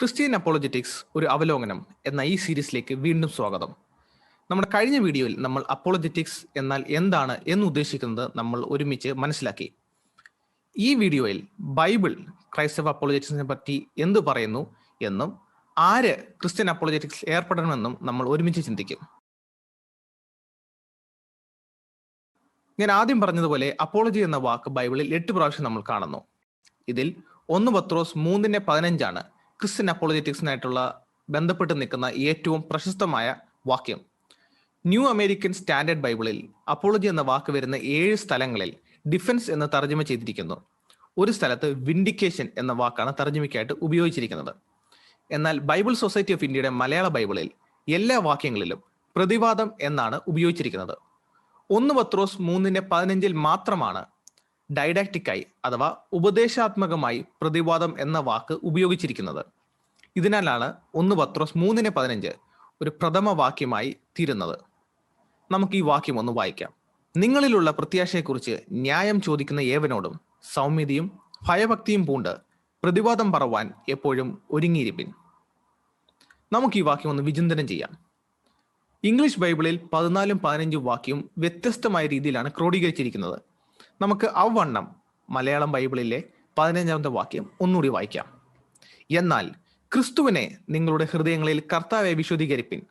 Christian apologetics ഒരു അവലോകനം എന്ന ഈ സീരീസിലേക്ക് വീണ്ടും സ്വാഗതം. നമ്മുടെ കഴിഞ്ഞ വീഡിയോയിൽ നമ്മൾ അപ്പോളജറ്റിക്സ് എന്നാൽ എന്താണ് എന്ന് ഉദ്ദേശിക്കുന്നത് നമ്മൾ ഒരുമിച്ച് മനസ്സിലാക്കി. ഈ വീഡിയോയിൽ ബൈബിൾ ക്രൈസ്തവ അപ്പോളജറ്റിക്സിനെ പറ്റി എന്ത് പറയുന്നു എന്നും ആര് ക്രിസ്ത്യൻ അപ്പോളജറ്റിക്സ് ഏർപ്പെടണമെന്നും നമ്മൾ ഒരുമിച്ച് ചിന്തിക്കും. ഞാൻ ആദ്യം പറഞ്ഞതുപോലെ അപ്പോളജി എന്ന വാക്ക് ബൈബിളിൽ എട്ട് പ്രാവശ്യം നമ്മൾ കാണുന്നു. ഇതിൽ ഒന്ന് പത്രോസ് മൂന്നിന്റെ പതിനഞ്ചാണ് ക്രിസ്ത്യൻ അപ്പോളജറ്റിക്സിനായിട്ടുള്ള ബന്ധപ്പെട്ട് നിൽക്കുന്ന ഏറ്റവും പ്രശസ്തമായ വാക്യം. ന്യൂ അമേരിക്കൻ സ്റ്റാൻഡേർഡ് ബൈബിളിൽ അപ്പോളജി എന്ന വാക്ക് വരുന്ന ഏഴ് സ്ഥലങ്ങളിൽ ഡിഫൻസ് എന്ന് തർജമ ചെയ്തിരിക്കുന്നു. ഒരു സ്ഥലത്ത് വിൻഡിക്കേഷൻ എന്ന വാക്കാണ് തർജമയ്ക്കായിട്ട് ഉപയോഗിച്ചിരിക്കുന്നത്. എന്നാൽ ബൈബിൾ സൊസൈറ്റി ഓഫ് ഇന്ത്യയുടെ മലയാള ബൈബിളിൽ എല്ലാ വാക്യങ്ങളിലും പ്രതിവാദം എന്നാണ് ഉപയോഗിച്ചിരിക്കുന്നത്. ഒന്ന് പത്രോസ് മൂന്നിന്റെ പതിനഞ്ചിൽ മാത്രമാണ് ഡൈഡാക്റ്റിക്കായി അഥവാ ഉപദേശാത്മകമായി പ്രതിവാദം എന്ന വാക്ക് ഉപയോഗിച്ചിരിക്കുന്നത്. ഇതിനാലാണ് ഒന്ന് പത്രോസ് മൂന്നിന് പതിനഞ്ച് ഒരു പ്രഥമ വാക്യമായി തീരുന്നത്. നമുക്ക് ഈ വാക്യം ഒന്ന് വായിക്കാം. നിങ്ങളിലുള്ള പ്രത്യാശയെക്കുറിച്ച് ന്യായം ചോദിക്കുന്ന ഏവനോടും സൗമ്യതയും ഭയഭക്തിയും പൂണ്ട് പ്രതിവാദം പറവാൻ എപ്പോഴും ഒരുങ്ങിയിരിപ്പിൻ. നമുക്ക് ഈ വാക്യം ഒന്ന് വിചിന്തനം ചെയ്യാം. ഇംഗ്ലീഷ് ബൈബിളിൽ പതിനാലും പതിനഞ്ചും വാക്യം വ്യത്യസ്തമായ രീതിയിലാണ് ക്രോഡീകരിച്ചിരിക്കുന്നത്. നമുക്ക് അവണ്ണം മലയാളം ബൈബിളിലെ പതിനഞ്ചാമത്തെ വാക്യം ഒന്നുകൂടി വായിക്കാം. എന്നാൽ ക്രിസ്തുവിനെ നിങ്ങളുടെ ഹൃദയങ്ങളിൽ കർത്താവെ വിശുദ്ധീകരിപ്പിൻ.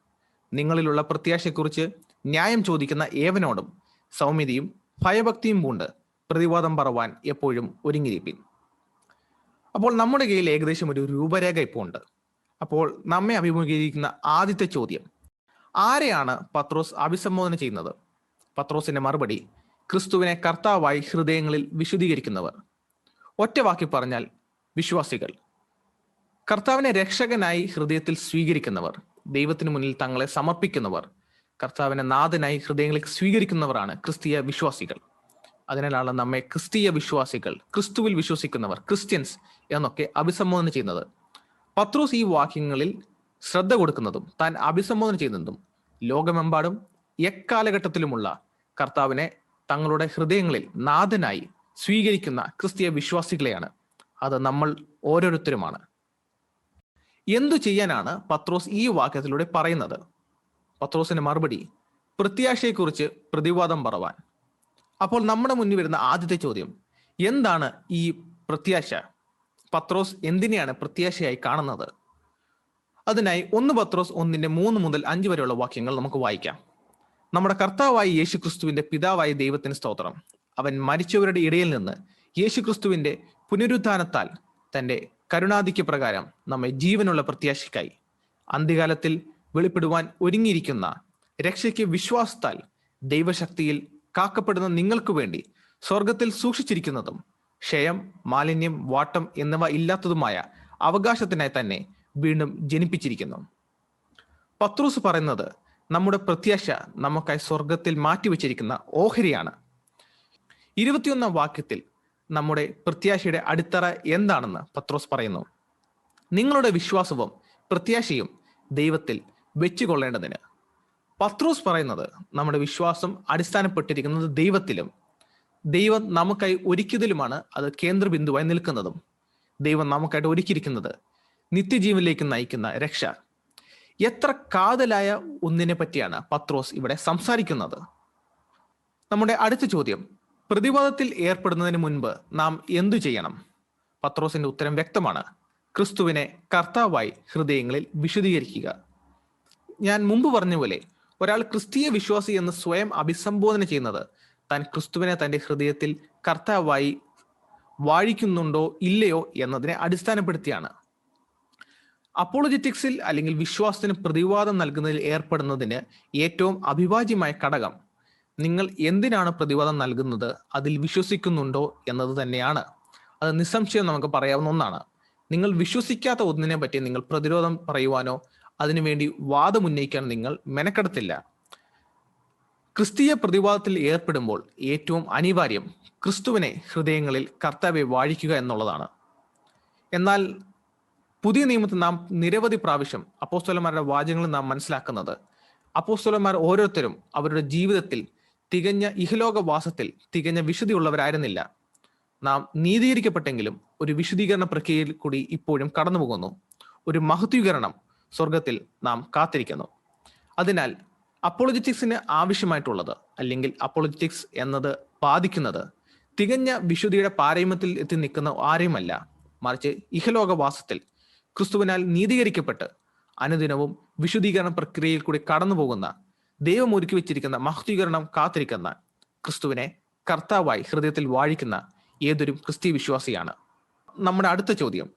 നിങ്ങളിലുള്ള പ്രത്യാശയെക്കുറിച്ച് ന്യായം ചോദിക്കുന്ന ഏവനോടും സൗമ്യതയും ഭയഭക്തിയും പൂണ്ട് പ്രതിവാദം പറവാൻ എപ്പോഴും ഒരുങ്ങിയിരിപ്പിൻ. അപ്പോൾ നമ്മുടെ കയ്യിൽ ഏകദേശം ഒരു രൂപരേഖ ഇപ്പോൾ ഉണ്ട്. അപ്പോൾ നമ്മെ അഭിമുഖീകരിക്കുന്ന ആദ്യത്തെ ചോദ്യം ആരെയാണ് പത്രോസ് അഭിസംബോധന ചെയ്യുന്നത്? പത്രോസിന്റെ മറുപടി ക്രിസ്തുവിനെ കർത്താവായി ഹൃദയങ്ങളിൽ വിശദീകരിക്കുന്നവർ ഒറ്റവാക്കി പറഞ്ഞാൽ വിശ്വാസികൾ. കർത്താവിനെ രക്ഷകനായി ഹൃദയത്തിൽ സ്വീകരിക്കുന്നവർ ദൈവത്തിന് മുന്നിൽ തങ്ങളെ സമർപ്പിക്കുന്നവർ കർത്താവിനെ നാഥനായി ഹൃദയങ്ങളിൽ സ്വീകരിക്കുന്നവരാണ് ക്രിസ്തീയ വിശ്വാസികൾ. അതിനാലാണ് നമ്മെ ക്രിസ്തീയ വിശ്വാസികൾ ക്രിസ്തുവിൽ വിശ്വസിക്കുന്നവർ ക്രിസ്ത്യൻസ് എന്നൊക്കെ അഭിസംബോധന ചെയ്യുന്നത്. പത്രോസ് ഈ വാക്യങ്ങളിൽ ശ്രദ്ധ കൊടുക്കുന്നതും താൻ അഭിസംബോധന ചെയ്യുന്നതും ലോകമെമ്പാടും എക്കാലഘട്ടത്തിലുമുള്ള കർത്താവിനെ തങ്ങളുടെ ഹൃദയങ്ങളിൽ നാഥനായി സ്വീകരിക്കുന്ന ക്രിസ്തീയ വിശ്വാസികളെയാണ്. അത് നമ്മൾ ഓരോരുത്തരുമാണ്. എന്തു ചെയ്യാനാണ് പത്രോസ് ഈ വാക്യത്തിലൂടെ പറയുന്നത്? പത്രോസിന്റെ മറുപടി പ്രത്യാശയെക്കുറിച്ച് പ്രതിവാദം പറവാൻ. അപ്പോൾ നമ്മുടെ മുന്നിൽ വരുന്ന ആദ്യത്തെ ചോദ്യം എന്താണ് ഈ പ്രത്യാശ? പത്രോസ് എന്തിനെയാണ് പ്രത്യാശയായി കാണുന്നത്? അതിനായി ഒന്ന് പത്രോസ് ഒന്നിന്റെ മൂന്ന് മുതൽ അഞ്ച് വരെയുള്ള വാക്യങ്ങൾ നമുക്ക് വായിക്കാം. നമ്മുടെ കർത്താവായ യേശു ക്രിസ്തുവിന്റെ പിതാവായ ദൈവത്തിന് സ്തോത്രം. അവൻ മരിച്ചവരുടെ ഇടയിൽ നിന്ന് യേശു ക്രിസ്തുവിന്റെ പുനരുത്ഥാനത്താൽ തന്റെ കരുണാധിക്യ പ്രകാരം നമ്മെ ജീവനുള്ള പ്രത്യാശയ്ക്കായി. അന്ത്യകാലത്തിൽ വെളിപ്പെടുവാൻ ഒരുങ്ങിയിരിക്കുന്ന രക്ഷയ്ക്ക് വിശ്വാസത്താൽ ദൈവശക്തിയിൽ കാക്കപ്പെടുന്ന നിങ്ങൾക്കു വേണ്ടി സ്വർഗത്തിൽ സൂക്ഷിച്ചിരിക്കുന്നതും ക്ഷയം മാലിന്യം വാട്ടം എന്നിവ ഇല്ലാത്തതുമായ അവകാശത്തിനായി തന്നെ വീണ്ടും ജനിപ്പിച്ചിരിക്കുന്നു. പത്രൂസ് പറയുന്നത് നമ്മുടെ പ്രത്യാശ നമുക്കായി സ്വർഗത്തിൽ മാറ്റിവെച്ചിരിക്കുന്ന ഓഹരിയാണ്. ഇരുപത്തിയൊന്നാം വാക്യത്തിൽ നമ്മുടെ പ്രത്യാശയുടെ അടിത്തറ എന്താണെന്ന് പത്രോസ് പറയുന്നു. നിങ്ങളുടെ വിശ്വാസവും പ്രത്യാശയും ദൈവത്തിൽ വെച്ചുകൊള്ളേണ്ടതിന്. പത്രോസ് പറയുന്നത് നമ്മുടെ വിശ്വാസം അടിസ്ഥാനപ്പെട്ടിരിക്കുന്നത് ദൈവത്തിലും ദൈവം നമുക്കായി ഒരുക്കിയതിലുമാണ് അത് കേന്ദ്രബിന്ദുവായി നിൽക്കുന്നതും. ദൈവം നമുക്കായിട്ട് ഒരുക്കിയിരിക്കുന്നത് നിത്യജീവനിലേക്ക് നയിക്കുന്ന രക്ഷ. എത്ര കാതലായ ഒന്നിനെ പറ്റിയാണ് പത്രോസ് ഇവിടെ സംസാരിക്കുന്നത്. നമ്മുടെ അടുത്ത ചോദ്യം പ്രതിവാദത്തിൽ ഏർപ്പെടുന്നതിന് മുൻപ് നാം എന്തു ചെയ്യണം? പത്രോസിന്റെ ഉത്തരം വ്യക്തമാണ്. ക്രിസ്തുവിനെ കർത്താവായി ഹൃദയങ്ങളിൽ വിശദീകരിക്കുക ഞാൻ മുമ്പ് പറഞ്ഞ പോലെ ഒരാൾ ക്രിസ്തീയ വിശ്വാസി എന്ന് സ്വയം അഭിസംബോധന ചെയ്യുന്നത് താൻ ക്രിസ്തുവിനെ തന്റെ ഹൃദയത്തിൽ കർത്താവായി വാഴിക്കുന്നുണ്ടോ ഇല്ലയോ എന്നതിനെ അടിസ്ഥാനപ്പെടുത്തിയാണ്. അപ്പോളജറ്റിക്സിൽ അല്ലെങ്കിൽ വിശ്വാസത്തിന് പ്രതിവാദം നൽകുന്നതിൽ ഏർപ്പെടുന്നതിന് ഏറ്റവും അഭിവാജ്യമായ ഘടകം നിങ്ങൾ എന്തിനാണ് പ്രതിവാദം നൽകുന്നത്? അതിൽ വിശ്വസിക്കുന്നുണ്ടോ എന്നത് തന്നെയാണ്. അത് നിസ്സംശയം നമുക്ക് പറയാവുന്ന ഒന്നാണ്. നിങ്ങൾ വിശ്വസിക്കാത്ത ഒന്നിനെ പറ്റി നിങ്ങൾ പ്രതിരോധം പറയുവാനോ അതിനുവേണ്ടി വാദമുന്നയിക്കാൻ നിങ്ങൾ മെനക്കെടുത്തില്ല. ക്രിസ്തീയ പ്രതിവാദത്തിൽ ഏർപ്പെടുമ്പോൾ ഏറ്റവും അനിവാര്യം ക്രിസ്തുവിനെ ഹൃദയങ്ങളിൽ കർത്താവെ വാഴിക്കുക എന്നുള്ളതാണ്. എന്നാൽ പുതിയ നിയമത്തിൽ നാം നിരവധി പ്രാവശ്യം അപ്പോസ്തലന്മാരുടെ വാചകങ്ങളിൽ നാം മനസ്സിലാക്കുന്നത്. അപ്പോസ്തലന്മാർ ഓരോരുത്തരും അവരുടെ ജീവിതത്തിൽ തികഞ്ഞ ഇഹലോകവാസത്തിൽ തികഞ്ഞ വിശുദ്ധിയുള്ളവരായിരുന്നില്ല. നാം നീതീകരിക്കപ്പെട്ടെങ്കിലും ഒരു വിശുദ്ധീകരണ പ്രക്രിയയിൽ കൂടി ഇപ്പോഴും കടന്നുപോകുന്നു. ഒരു മഹത്വീകരണം സ്വർഗത്തിൽ നാം കാത്തിരിക്കുന്നു. അതിനാൽ അപ്പോളജിറ്റിക്സിന് ആവശ്യമായിട്ടുള്ളത് അല്ലെങ്കിൽ അപ്പോളജിറ്റിക്സ് എന്നത് ബാധിക്കുന്നത് തികഞ്ഞ വിശുദ്ധിയുടെ പാരമ്യത്തിൽ എത്തി നിൽക്കുന്ന ആരെയുമല്ല. മറിച്ച് ഇഹലോകവാസത്തിൽ ക്രിസ്തുവിനാൽ നീതീകരിക്കപ്പെട്ട് അനുദിനവും വിശുദ്ധീകരണ പ്രക്രിയയിൽ കൂടി കടന്നു പോകുന്ന ദൈവം ഒരുക്കി വെച്ചിരിക്കുന്ന മഹത്വീകരണം കാത്തിരിക്കുന്ന ക്രിസ്തുവിനെ കർത്താവായി ഹൃദയത്തിൽ വാഴിക്കുന്ന ഏതൊരു ക്രിസ്തീയ വിശ്വാസിയാണ്. നമ്മുടെ അടുത്ത ചോദ്യം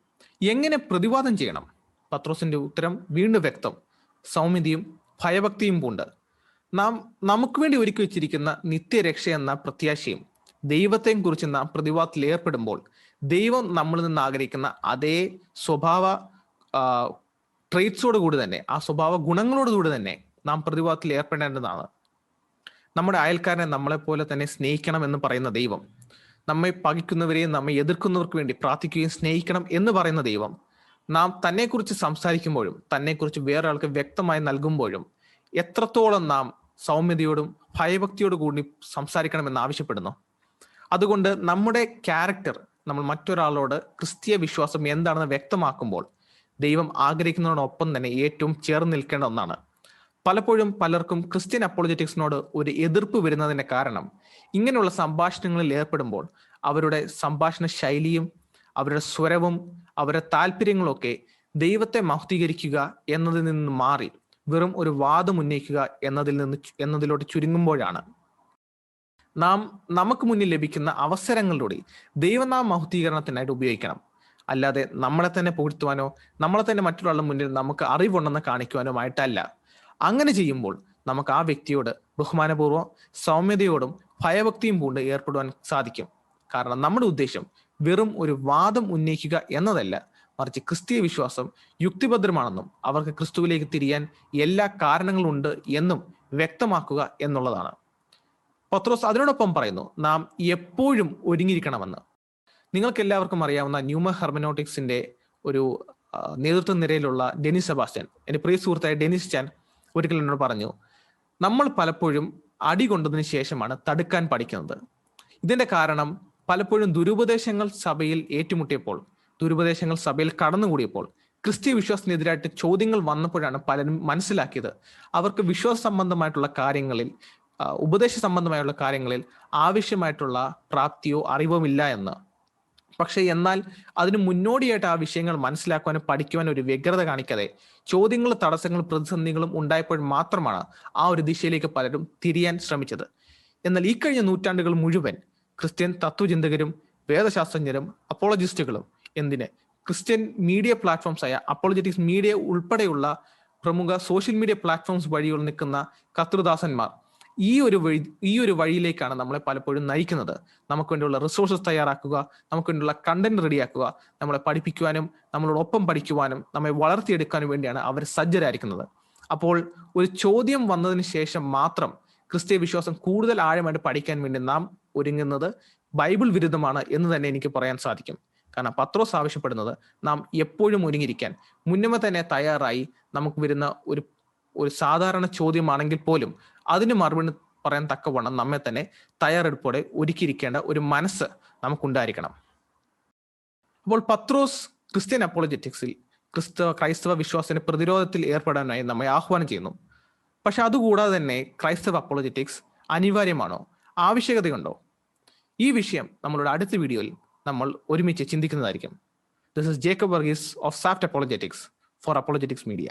എങ്ങനെ പ്രതിവാദം ചെയ്യണം? പത്രോസിന്റെ ഉത്തരം വീണ്ടും വ്യക്തം. സൗമ്യതയും ഭയഭക്തിയും പൂണ്ട്. നാം നമുക്ക് വേണ്ടി ഒരുക്കി വെച്ചിരിക്കുന്ന നിത്യരക്ഷ എന്ന പ്രത്യാശയും ദൈവത്തെയും നാം പ്രതിവാദത്തിൽ ഏർപ്പെടുമ്പോൾ ദൈവം നമ്മളിൽ നിന്ന് ആഗ്രഹിക്കുന്ന അതേ സ്വഭാവ ട്രേറ്റ്സോട് കൂടി തന്നെ ആ സ്വഭാവ ഗുണങ്ങളോടുകൂടി തന്നെ നാം പ്രതിവാദത്തിൽ ഏർപ്പെടേണ്ടതാണ്. നമ്മുടെ അയൽക്കാരനെ നമ്മളെ പോലെ തന്നെ സ്നേഹിക്കണം എന്ന് പറയുന്ന ദൈവം നമ്മെ പകിക്കുന്നവരെയും നമ്മെ എതിർക്കുന്നവർക്ക് വേണ്ടി പ്രാർത്ഥിക്കുകയും സ്നേഹിക്കണം എന്ന് പറയുന്ന ദൈവം നാം തന്നെക്കുറിച്ച് സംസാരിക്കുമ്പോഴും തന്നെക്കുറിച്ച് വേറെ ആൾക്ക് വ്യക്തമായി നൽകുമ്പോഴും എത്രത്തോളം നാം സൗമ്യതയോടും ഭയഭക്തിയോടും കൂടി സംസാരിക്കണമെന്ന് ആവശ്യപ്പെടുന്നു. അതുകൊണ്ട് നമ്മുടെ ക്യാരക്ടർ നമ്മൾ മറ്റൊരാളോട് ക്രിസ്തീയ വിശ്വാസം എന്താണെന്ന് വ്യക്തമാക്കുമ്പോൾ ദൈവം ആഗ്രഹിക്കുന്നതിനോടൊപ്പം തന്നെ ഏറ്റവും ചേർന്ന് നിൽക്കേണ്ട ഒന്നാണ്. പലപ്പോഴും പലർക്കും ക്രിസ്ത്യൻ അപ്പോളജറ്റിക്സിനോട് ഒരു എതിർപ്പ് വരുന്നതിന്റെ കാരണം ഇങ്ങനെയുള്ള സംഭാഷണങ്ങളിൽ ഏർപ്പെടുമ്പോൾ അവരുടെ സംഭാഷണ ശൈലിയും അവരുടെ സ്വരവും അവരുടെ താല്പര്യങ്ങളൊക്കെ ദൈവത്തെ മഹത്വീകരിക്കുക എന്നതിൽ നിന്ന് മാറി വെറും ഒരു വാദം ഉന്നയിക്കുക എന്നതിൽ നിന്ന് എന്നതിലോട്ട് ചുരുങ്ങുമ്പോഴാണ്. നാം നമുക്ക് മുന്നിൽ ലഭിക്കുന്ന അവസരങ്ങളിലൂടെ ദൈവനാമ മഹത്വീകരണത്തിനായിട്ട് ഉപയോഗിക്കണം. അല്ലാതെ നമ്മളെ തന്നെ പുകഴ്ത്തുവാനോ നമ്മളെ തന്നെ മറ്റൊരാളുടെ മുന്നിൽ നമുക്ക് അറിവുണ്ടെന്ന് കാണിക്കുവാനോ ആയിട്ടല്ല. അങ്ങനെ ചെയ്യുമ്പോൾ നമുക്ക് ആ വ്യക്തിയോട് ബഹുമാനപൂർവം സൗമ്യതയോടും ഭയഭക്തിയും പൂണ്ട് ഏർപ്പെടുവാൻ സാധിക്കും. കാരണം നമ്മുടെ ഉദ്ദേശം വെറും ഒരു വാദം ഉന്നയിക്കുക എന്നതല്ല മറിച്ച് ക്രിസ്തീയ വിശ്വാസം യുക്തിഭദ്രമാണെന്നും അവർക്ക് ക്രിസ്തുവിലേക്ക് തിരിയാൻ എല്ലാ കാരണങ്ങളുണ്ട് എന്നും വ്യക്തമാക്കുക എന്നുള്ളതാണ്. പത്രോസ് അതിനോടൊപ്പം പറയുന്നു നാം എപ്പോഴും ഒരുങ്ങിയിരിക്കണമെന്ന്. നിങ്ങൾക്ക് എല്ലാവർക്കും അറിയാവുന്ന ന്യൂമ ഹെർമനോട്ടിക്സിന്റെ ഒരു നേതൃത്വ നിരയിലുള്ള ഡെനിസ് സെബാസ്റ്റ്യൻ എന്റെ പ്രിയ സുഹൃത്തായ ഡെനിസ് ചാൻ ഒരിക്കൽ എന്നോട് പറഞ്ഞു നമ്മൾ പലപ്പോഴും അടി കൊണ്ടതിന് ശേഷമാണ് തടുക്കാൻ പഠിക്കുന്നത്. ഇതിന്റെ കാരണം പലപ്പോഴും ദുരുപദേശങ്ങൾ സഭയിൽ ഏറ്റുമുട്ടിയപ്പോൾ ദുരുപദേശങ്ങൾ സഭയിൽ കടന്നുകൂടിയപ്പോൾ ക്രിസ്ത്യ വിശ്വാസത്തിനെതിരായിട്ട് ചോദ്യങ്ങൾ വന്നപ്പോഴാണ് പലരും മനസ്സിലാക്കിയത്. അവർക്ക് വിശ്വാസ സംബന്ധമായിട്ടുള്ള കാര്യങ്ങളിൽ ഉപദേശ സംബന്ധമായുള്ള കാര്യങ്ങളിൽ ആവശ്യമായിട്ടുള്ള പ്രാപ്തിയോ അറിവോ ഇല്ല എന്ന്. പക്ഷെ എന്നാൽ അതിന് മുന്നോടിയായിട്ട് ആ വിഷയങ്ങൾ മനസ്സിലാക്കുവാനും പഠിക്കുവാനും ഒരു വ്യഗ്രത കാണിക്കാതെ ചോദ്യങ്ങളും തടസ്സങ്ങളും പ്രതിസന്ധികളും ഉണ്ടായപ്പോൾ മാത്രമാണ് ആ ഒരു ദിശയിലേക്ക് പലരും തിരിയാൻ ശ്രമിച്ചത്. എന്നാൽ ഈ കഴിഞ്ഞ നൂറ്റാണ്ടുകൾ മുഴുവൻ ക്രിസ്ത്യൻ തത്വചിന്തകരും വേദശാസ്ത്രജ്ഞരും അപ്പോളജിസ്റ്റുകളും എന്തിന് ക്രിസ്ത്യൻ മീഡിയ പ്ലാറ്റ്ഫോംസ് ആയ അപ്പോളജറ്റിക്സ് മീഡിയ ഉൾപ്പെടെയുള്ള പ്രമുഖ സോഷ്യൽ മീഡിയ പ്ലാറ്റ്ഫോംസ് വഴികൾ നിൽക്കുന്ന കർത്തൃദാസന്മാർ ഈ ഒരു വഴി ഈ ഒരു വഴിയിലേക്കാണ് നമ്മളെ പലപ്പോഴും നയിക്കുന്നത്. നമുക്ക് വേണ്ടിയുള്ള റിസോഴ്സസ് തയ്യാറാക്കുക നമുക്ക് വേണ്ടിയുള്ള കണ്ടന്റ് റെഡിയാക്കുക നമ്മളെ പഠിപ്പിക്കുവാനും നമ്മളോടൊപ്പം പഠിക്കുവാനും നമ്മെ വളർത്തിയെടുക്കാനും വേണ്ടിയാണ് അവർ സജ്ജരായിരിക്കുന്നത്. അപ്പോൾ ഒരു ചോദ്യം വന്നതിന് ശേഷം മാത്രം ക്രിസ്തീയ വിശ്വാസം കൂടുതൽ ആഴമായിട്ട് പഠിക്കാൻ വേണ്ടി നാം ഒരുങ്ങുന്നത് ബൈബിൾ വിരുദ്ധമാണ് എന്ന് തന്നെ എനിക്ക് പറയാൻ സാധിക്കും. കാരണം പത്രോസ് ആവശ്യപ്പെടുന്നത് നാം എപ്പോഴും ഒരുങ്ങിയിരിക്കാൻ. മുന്നമേ തന്നെ തയ്യാറായി നമുക്ക് വരുന്ന ഒരു ഒരു സാധാരണ ചോദ്യമാണെങ്കിൽ പോലും അതിന് മറുപടി പറയാൻ തക്കവണ്ണം നമ്മെ തന്നെ തയ്യാറെടുപ്പോടെ ഒരുക്കിയിരിക്കേണ്ട ഒരു മനസ്സ് നമുക്കുണ്ടായിരിക്കണം. അപ്പോൾ പത്രോസ് ക്രിസ്ത്യൻ അപ്പോളജറ്റിക്സിൽ ക്രിസ്തവ ക്രൈസ്തവ വിശ്വാസത്തിന് പ്രതിരോധത്തിൽ ഏർപ്പെടാനായി നമ്മെ ആഹ്വാനം ചെയ്യുന്നു. പക്ഷെ അതുകൂടാതെ തന്നെ ക്രൈസ്തവ അപ്പോളജറ്റിക്സ് അനിവാര്യമാണോ? ആവശ്യകതയുണ്ടോ? ഈ വിഷയം നമ്മളുടെ അടുത്ത വീഡിയോയിൽ നമ്മൾ ഒരുമിച്ച് ചിന്തിക്കുന്നതായിരിക്കും. This is Jacob Varghese of saft apologetics for apologetics media